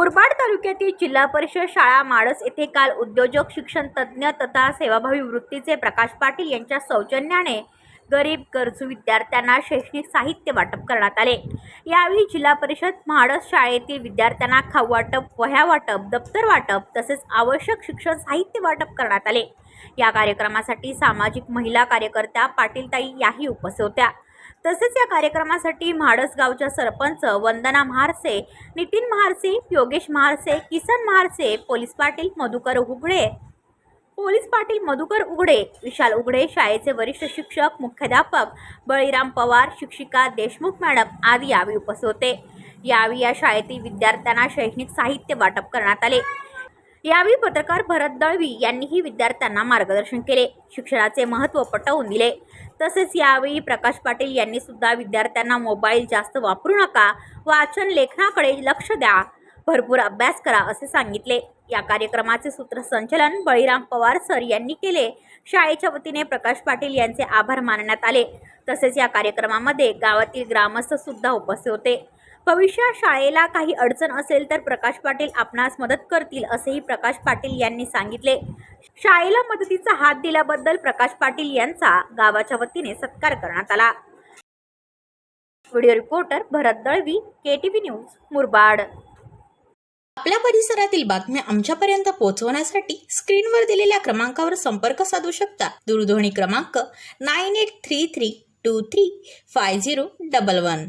मुरबाड तालुक्यातील जिल्हा परिषद शाळा माडस येथे काल उद्योजक शिक्षण तज्ज्ञ तथा सेवाभावी वृत्तीचे प्रकाश पाटील यांच्या सौजन्याने गरीब गरजू विद्यार्थ्यांना शैक्षणिक साहित्य वाटप करण्यात आले. यावेळी जिल्हा परिषद म्हाडस शाळेतील विद्यार्थ्यांना खाऊ वाटप वह्या वाटप दप्तर वाटप तसेच आवश्यक शिक्षण साहित्य वाटप करण्यात आले. या कार्यक्रमासाठी सामाजिक महिला कार्यकर्त्या पाटीलताई याही उपस्थित होत्या. तसेच या कार्यक्रमासाठी म्हाडस गावच्या सरपंच वंदना महारसे नितीन महारसे योगेश महारसे किसन महारसे पोलीस पाटील मधुकर उघडे. पोलीस पाटील मधुकर उघडे विशाल उघडे शाळेचे वरिष्ठ शिक्षक मुख्याध्यापक बळीराम पवार शिक्षिका देशमुख मॅडम आदी यावेळी उपस्थित होते. यावेळी या शाळेतील विद्यार्थ्यांना शैक्षणिक साहित्य वाटप करण्यात आले. यावेळी पत्रकार भरत दळवी यांनीही विद्यार्थ्यांना मार्गदर्शन केले. शिक्षणाचे महत्त्व पटवून दिले. तसेच यावेळी प्रकाश पाटील यांनी सुद्धा विद्यार्थ्यांना मोबाईल जास्त वापरू नका वाचन लेखनाकडे लक्ष द्या. भरपूर अभ्यास करा असे सांगितले. या कार्यक्रमाचे सूत्रसंचलन बळीराम पवार सर यांनी केले. शाळेच्या वतीने प्रकाश पाटील यांचे आभार मानण्यात आले. तसेच या कार्यक्रमामध्ये गावातील ग्रामस्थ सुद्धा उपस्थित होते. भविष्यात शाळेला काही अडचण असेल तर प्रकाश पाटील आपणास मदत करतील असेही प्रकाश पाटील यांनी सांगितले. शाळेला मदतीचा हात दिल्याबद्दल प्रकाश पाटील यांचा गावाच्या वतीने सत्कार करण्यात आला. Video reporter Bharat Dalvi K T news Murbad. आपल्या परिसरातील बातम्या आमच्यापर्यंत पोहोचवण्यासाठी स्क्रीनवर दिलेल्या क्रमांकावर संपर्क साधू शकता. दूरध्वनी क्रमांक nine eight three three two three five zero double one.